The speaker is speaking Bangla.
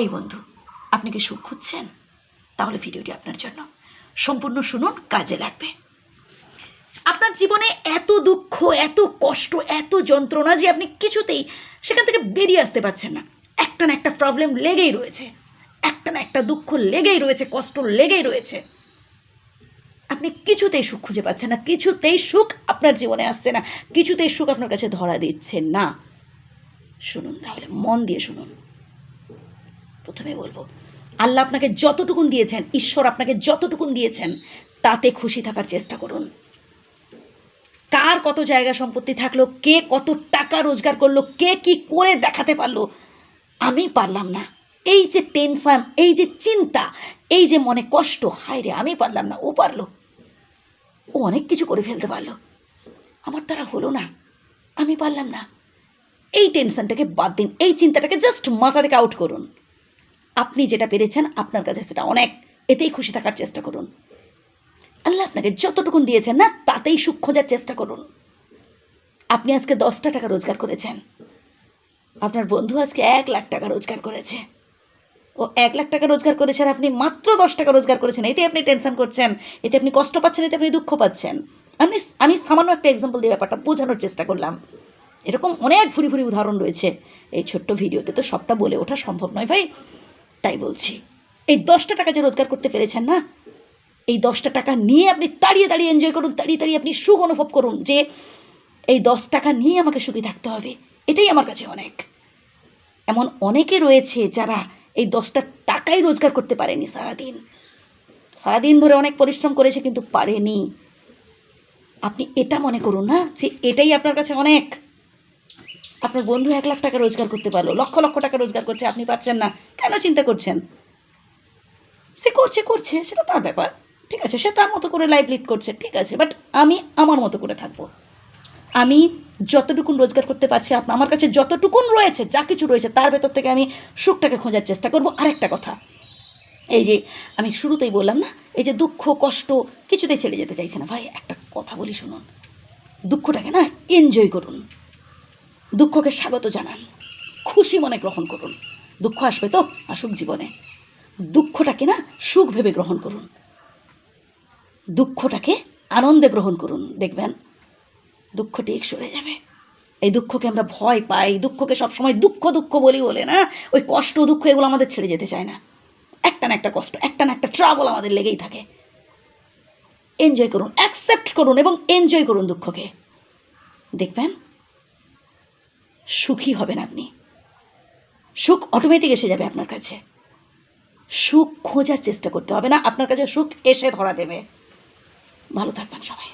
এই বন্ধু, আপনি কি সুখ খুঁজছেন? তাহলে ভিডিওটি আপনার জন্য সম্পূর্ণ শুনুন, কাজে লাগবে। আপনার জীবনে এত দুঃখ, এত কষ্ট, এত যন্ত্রণা যে আপনি কিছুতেই সেখান থেকে বেরিয়ে আসতে পারছেন না। একটা না একটা প্রবলেম লেগেই রয়েছে। একটা না একটা দুঃখ লেগেই রয়েছে, কষ্ট লেগেই রয়েছে। আপনি কিছুতেই সুখ খুঁজে পাচ্ছেন না, কিছুতেই সুখ আপনার জীবনে আসছে না, কিছুতেই সুখ আপনার কাছে ধরা দিচ্ছে না। শুনুন তাহলে, মন দিয়ে শুনুন। প্রথমে বলব, আল্লাহ আপনাকে যতটুকুন দিয়েছেন, ঈশ্বর আপনাকে যতটুকুন দিয়েছেন, তাতে খুশি থাকার চেষ্টা করুন। কার কত জায়গা সম্পত্তি থাকল, কে কত টাকা রোজগার করল, কে কি করে দেখাতে পারল, আমি পারলাম না। এই যে টেনশন এই যে চিন্তা, এই যে মনে কষ্ট হায় রে আমি পারলাম না, ও পারল। ও অনেক কিছু করে ফেলতে পারল। আমার দ্বারা হলো না, আমি পারলাম না। এই টেনশনটাকে বাদ দিন, এই চিন্তাটাকে জাস্ট মাথা থেকে আউট করুন। আপনি যেটা পেরেছেন আপনার কাছে সেটা অনেক। এতেই খুশি থাকার চেষ্টা করুন। আল্লাহ আপনাকে যতটুকুন দিয়েছেন না, তাতেই সুখ খোঁজার চেষ্টা করুন। আপনি আজকে দশটা টাকা রোজগার করেছেন। আপনার বন্ধু আজকে এক লাখ টাকা রোজগার করেছে। ও এক লাখ টাকা রোজগার করেছে আর আপনি মাত্র দশ টাকা রোজগার করেছেন। এতে আপনি টেনশন করছেন, এতে আপনি কষ্ট পাচ্ছেন, এতে আপনি দুঃখ পাচ্ছেন। আমি আমি সামান্য একটা এক্সাম্পল দিয়ে ব্যাপারটা বোঝানোর চেষ্টা করলাম। এরকম অনেক ভুরি ভুরি উদাহরণ রয়েছে। এই ছোট্ট ভিডিওতে তো সবটা বলে ওঠা সম্ভব নয় ভাই। তাই বলছি। এই দশটা টাকা যে রোজগার করতে পেরেছেন না, এই দশটা টাকা নিয়ে আপনি দাঁড়িয়ে দাঁড়িয়ে এনজয় করুন, দাঁড়িয়ে দাঁড়িয়ে আপনি সুখ অনুভব করুন যে এই দশ টাকা নিয়ে আমাকে সুখী থাকতে হবে। এটাই আমার কাছে অনেক। এমন অনেকে রয়েছে যারা এই দশটা টাকাই রোজগার করতে পারেনি সারাদিন। সারাদিন ধরে অনেক পরিশ্রম করেছে কিন্তু পারেনি। আপনি এটা মনে করুন না যে এটাই আপনার কাছে অনেক। আপনার বন্ধু এক লাখ টাকা রোজগার করতে পারল, লক্ষ লক্ষ টাকা রোজগার করছে, আপনি পারছেন না। কেন চিন্তা করছেন? সে করছে করছে, সেটা তার ব্যাপার। ঠিক আছে, সে তার মতো করে লাইফ লিড করছে, ঠিক আছে বাট আমি আমার মতো করে থাকব। আমি যতটুকুন রোজগার করতে পারছি, আপ- আমার কাছে যতটুকুন রয়েছে, যা কিছু রয়েছে, তার ভেতর থেকে আমি সুখটাকে খোঁজার চেষ্টা করব। আরেকটা কথা, এই যে আমি শুরুতেই বললাম না, এই যে দুঃখ, কষ্ট কিছুতেই ছেড়ে যেতে চাইছে না। ভাই, একটা কথা বলি শুনুন। দুঃখটাকে না এনজয় করুন। দুঃখকে স্বাগত জানান। খুশি মনে গ্রহণ করুন। দুঃখ আসবে তো? আসুক জীবনে। দুঃখটাকে না সুখ ভেবে গ্রহণ করুন। দুঃখটাকে আনন্দে গ্রহণ করুন, দেখবেন? দুঃখ ঠিক সরে যাবে। এই দুঃখকে আমরা ভয় পাই। দুঃখকে সবসময় দুঃখ দুঃখ বলি বলে, না? ওই কষ্ট, দুঃখ এগুলো আমাদের ছেড়ে যেতে চায় না। একটা না একটা কষ্ট, একটা না একটা ট্রাবল আমাদের লেগেই থাকে। এনজয় করুন অ্যাকসেপ্ট করুন এবং এনজয় করুন দুঃখকে। দেখবেন? সুখী হবেন আপনি। সুখ অটোমেটিক এসে যাবে আপনার কাছে। সুখ খোঁজার চেষ্টা করতে হবে না, আপনার কাছে সুখ এসে ধরা দেবে। ভালো থাকবেন সবাই।